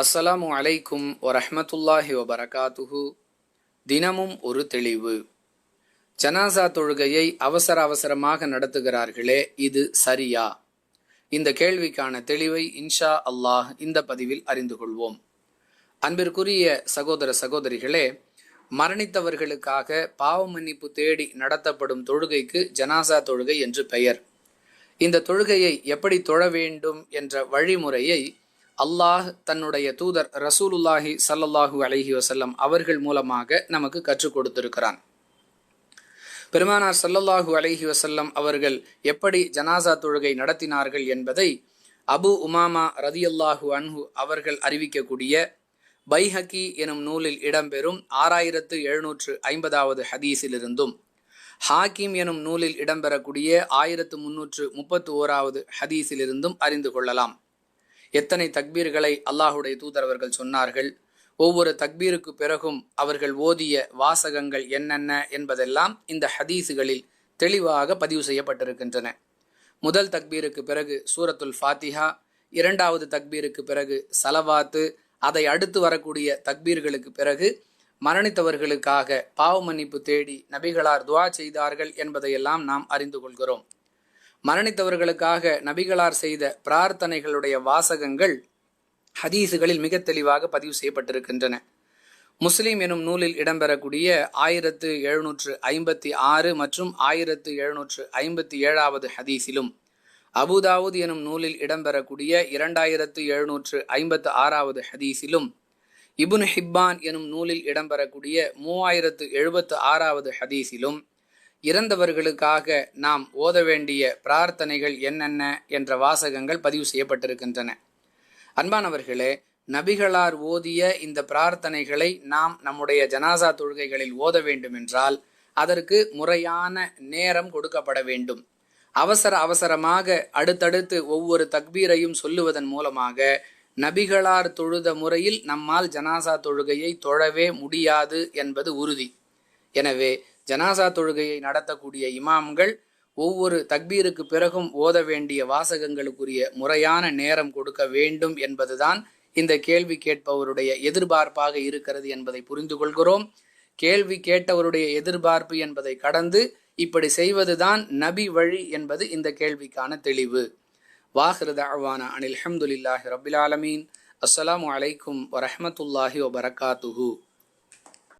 அஸ்ஸலாமு அலைக்கும் வரஹமத்துல்லாஹி வபரகாத்துஹு. தினமும் ஒரு தெளிவு. ஜனாசா தொழுகையை அவசர அவசரமாக நடத்துகிறார்களே இது சரியா? இந்த கேள்விக்கான தெளிவை இன்ஷா அல்லாஹ் இந்த பதிவில் அறிந்து கொள்வோம். அன்பிற்குரிய சகோதர சகோதரிகளே மரணித்தவர்களுக்காக பாவ மன்னிப்பு தேடி நடத்தப்படும் தொழுகைக்கு ஜனாசா தொழுகை என்று பெயர். இந்த தொழுகையை எப்படி தொழ வேண்டும் என்ற வழிமுறையை அல்லாஹ் தன்னுடைய தூதர் ரசூலுல்லாஹி சல்லல்லாஹூ அலஹி வசல்லம் அவர்கள் மூலமாக நமக்கு கற்றுக் கொடுத்திருக்கிறான். பெருமானார் சல்லல்லாஹூ அலஹி வசல்லம் அவர்கள் எப்படி ஜனாசா தொழுகை நடத்தினார்கள் என்பதை அபு உமாமா ரதியல்லாஹு அன்ஹு அவர்கள் அறிவிக்கக்கூடிய பைஹக்கி எனும் நூலில் இடம்பெறும் ஆறாயிரத்து எழுநூற்று ஐம்பதாவது ஹதீஸிலிருந்தும் ஹாக்கிம் எனும் நூலில் இடம்பெறக்கூடிய ஆயிரத்து முன்னூற்று முப்பத்து ஓராவது ஹதீஸிலிருந்தும் அறிந்து கொள்ளலாம். எத்தனை தக்பீர்களை அல்லாஹுடைய தூதரவர்கள் சொன்னார்கள்? ஒவ்வொரு தக்பீருக்கு பிறகும் அவர்கள் ஓதிய வாசகங்கள் என்னென்ன என்பதெல்லாம் இந்த ஹதீஸுகளில் தெளிவாக பதிவு செய்யப்பட்டிருக்கின்றன. முதல் தக்பீருக்கு பிறகு சூரத்துல் ஃபாத்திஹா இரண்டாவது தக்பீருக்கு பிறகு சலவாத்து அதை அடுத்து வரக்கூடிய தக்பீர்களுக்கு பிறகு மரணித்தவர்களுக்காக பாவ மன்னிப்பு தேடி நபிகளார் துவா செய்தார்கள் என்பதையெல்லாம் நாம் அறிந்து கொள்கிறோம். மரணித்தவர்களுக்காக நபிகளார் செய்த பிரார்த்தனைகளுடைய வாசகங்கள் ஹதீஸுகளில் மிக தெளிவாக பதிவு செய்யப்பட்டிருக்கின்றன. முஸ்லீம் எனும் நூலில் இடம்பெறக்கூடிய ஆயிரத்து எழுநூற்று ஐம்பத்தி ஆறு மற்றும் ஆயிரத்து எழுநூற்று ஐம்பத்தி ஏழாவது ஹதீஸிலும் அபுதாவுத் எனும் நூலில் இடம்பெறக்கூடிய இரண்டாயிரத்து எழுநூற்று ஐம்பத்து ஆறாவது ஹதீஸிலும் இபுன் ஹிப்பான் எனும் நூலில் இடம்பெறக்கூடிய மூவாயிரத்து எழுபத்து ஆறாவது ஹதீஸிலும் இறந்தவர்களுக்காக நாம் ஓத வேண்டிய பிரார்த்தனைகள் என்னென்ன என்ற வாசகங்கள் பதிவு செய்யப்பட்டிருக்கின்றன. அன்பானவர்களே நபிகளார் ஓதிய இந்த பிரார்த்தனைகளை நாம் நம்முடைய ஜனாசா தொழுகைகளில் ஓத வேண்டும் என்றால் அதற்கு முறையான நேரம் கொடுக்கப்பட வேண்டும். அவசர அவசரமாக அடுத்தடுத்து ஒவ்வொரு தக்பீரையும் சொல்லுவதன் மூலமாக நபிகளார் தொழுத முறையில் நம்மால் ஜனாசா தொழுகையை தொழவே முடியாது என்பது உறுதி. எனவே ஜனாசா தொழுகையை நடத்தக்கூடிய இமாம்கள் ஒவ்வொரு தக்பீருக்கு பிறகும் ஓத வேண்டிய வாசகங்களுக்குரிய முறையான நேரம் கொடுக்க வேண்டும் என்பதுதான் இந்த கேள்வி கேட்பவருடைய எதிர்பார்ப்பாக இருக்கிறது என்பதை புரிந்து கொள்கிறோம் கேள்வி கேட்டவருடைய எதிர்பார்ப்பு என்பதை கடந்து இப்படி செய்வதுதான் நபி வழி என்பது இந்த கேள்விக்கான தெளிவு. வாஹிருத அவானா அனில் அஹமதுல்லாஹி ரபில் ஆலமீன். அஸ்ஸலாமு அலைக்கும் வரஹமத்துல்லாஹி வபரகாத்துஹூ.